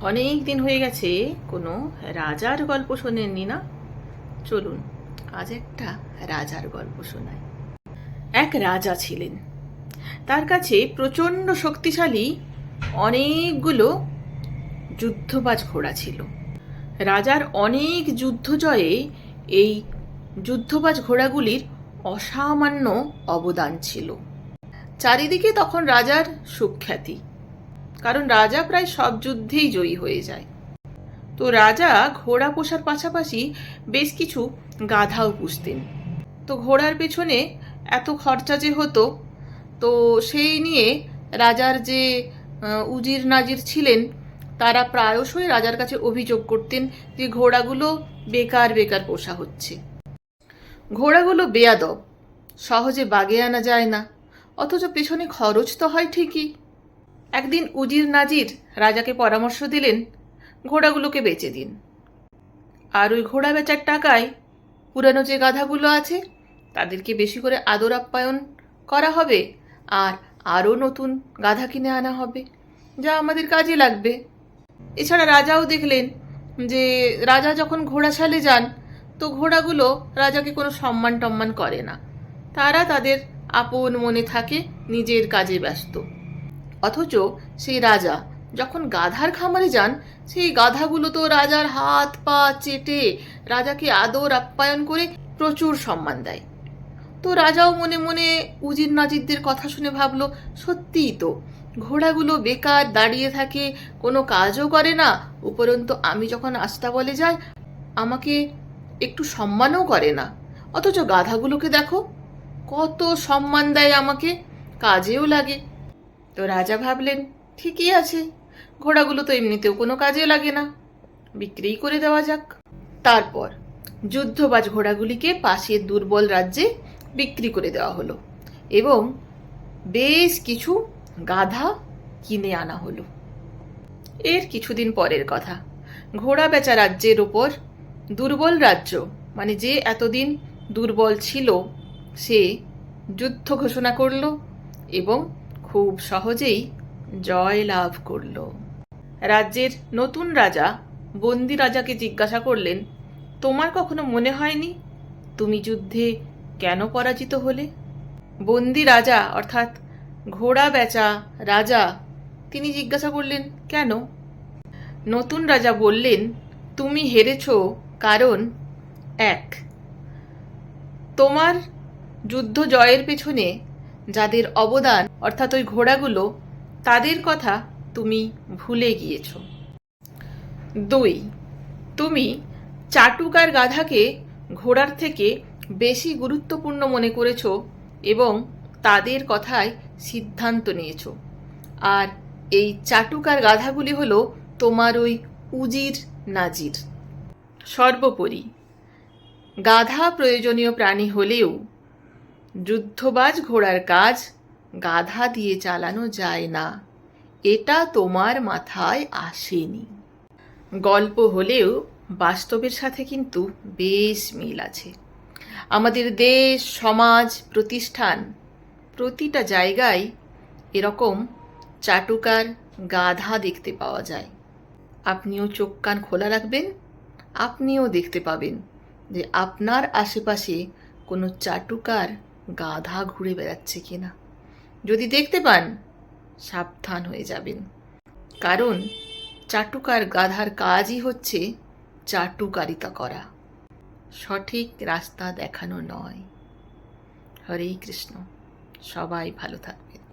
অনেক দিন হয়ে গেছে কোনো রাজার গল্প শোনেননি না? চলুন, আজ একটা রাজার গল্প শোনাই। এক রাজা ছিলেন। তার কাছে প্রচণ্ড শক্তিশালী অনেকগুলো যুদ্ধবাজ ঘোড়া ছিল। রাজার অনেক যুদ্ধ জয়ে এই যুদ্ধবাজ ঘোড়াগুলির অসামান্য অবদান ছিল। চারিদিকে তখন রাজার সুখ্যাতি। কারণ রাজা প্রায় সব যুদ্ধেই জয়ী হয়ে যায়। তো রাজা ঘোড়া পোষার পাশাপাশি বেশ কিছু গাধাও পুষতেন। তো ঘোড়ার পেছনে এত খরচা যে হতো, তো সেই নিয়ে রাজার যে উজির নাজির ছিলেন, তারা প্রায়শই রাজার কাছে অভিযোগ করতেন যে ঘোড়াগুলো বেকার বেকার পোষা হচ্ছে। ঘোড়াগুলো বেয়াদব, সহজে বাগে আনা যায় না, অথচ পেছনে খরচ তো হয় ঠিকই। একদিন উজির নাজির রাজাকে পরামর্শ দিলেন, ঘোড়াগুলোকে বেচে দিন। আর ওই ঘোড়া বেচার টাকায় পুরানো যে গাধাগুলো আছে, তাদেরকে বেশি করে আদর আপ্যায়ন করা হবে, আর আরও নতুন গাধা কিনে আনা হবে, যা আমাদের কাজে লাগবে। এছাড়া রাজাও দেখলেন যে, রাজা যখন ঘোড়া ছালে যান, তো ঘোড়াগুলো রাজাকে কোনো সম্মান টম্মান করে না। তারা তাদের আপন মনে থাকে, নিজের কাজে ব্যস্ত। অথচ সেই রাজা যখন গাধার খামারে যান, সেই গাধাগুলো তো রাজার হাত পা চেটে রাজাকে আদর আপ্যায়ন করে প্রচুর সম্মান দেয়। তো রাজাও মনে মনে উজির নাজিরদের কথা শুনে ভাবলো, সত্যিই তো, ঘোড়াগুলো বেকার দাঁড়িয়ে থাকে, কোনো কাজও করে না, উপরন্তু আমি যখন আস্তা বলে যাই, আমাকে একটু সম্মানও করে না। অথচ গাধাগুলোকে দেখো, কত সম্মান দেয় আমাকে, কাজেও লাগে। তো রাজা ভাবলেন, ঠিকই আছে। ঘোড়াগুলো তো এমনিতেও কোনো কাজে লাগে না। বিক্রিই করে দেওয়া যাক। তারপর যুদ্ধবাজ ঘোড়াগুলিকে পাশের দুর্বল রাজ্যে বিক্রি করে দেওয়া হলো এবং বেশ কিছু গাধা কিনে আনা হলো। এর কিছুদিন পরের কথা। ঘোড়া বেচা রাজ্যের ওপর দুর্বল রাজ্য মানে যে এতদিন দুর্বল ছিল, সে যুদ্ধ ঘোষণা করল এবং খুব সহজেই জয় লাভ করল। রাজ্যের নতুন রাজা বন্দি রাজাকে জিজ্ঞাসা করলেন, তোমার কখনো মনে হয়নি তুমি যুদ্ধে কেন পরাজিত হলে? বন্দি রাজা অর্থাৎ ঘোড়া বেচা রাজা, তিনি জিজ্ঞাসা করলেন, কেন? নতুন রাজা বললেন, তুমি হেরেছ কারণ এক, তোমার যুদ্ধ জয়ের পেছনে যাদের অবদান, অর্থাৎ ওই ঘোড়াগুলো, তাদের কথা তুমি ভুলে গিয়েছ। দুই, তুমি চাটুকার গাধাকে ঘোড়ার থেকে বেশি গুরুত্বপূর্ণ মনে করেছ এবং তাদের কথায় সিদ্ধান্ত নিয়েছ। আর এই চাটুকার গাধাগুলি হলো তোমার ওই উজির নাজির। সর্বোপরি, গাধা প্রয়োজনীয় প্রাণী হলেও যুদ্ধবাজ ঘোড়ার কাজ, গাধা দিয়ে চালানো যায় না। এটা তোমার মাথায় আসেনি। গল্প হলেও বাস্তবের সাথে কিন্তু বেশ মিল আছে। আমাদের দেশ, সমাজ, প্রতিষ্ঠান, প্রতিটা জায়গায় এরকম চাটুকার গাধা দেখতে পাওয়া যায়। আপনিও চোখ কান খোলা রাখবেন, আপনিও দেখতে পাবেন যে আপনার আশেপাশে কোনো চাটুকার গাধা ঘুরে বেড়াচ্ছে কিনা। যদি দেখতে পান, সাবধান হয়ে যাবেন। কারণ, চাটুকার গাধার কাজই হচ্ছে চাটুকারিতা করা। সঠিক রাস্তা দেখানো নয়। হরেই কৃষ্ণ। সবাই ভালো থাকবেন।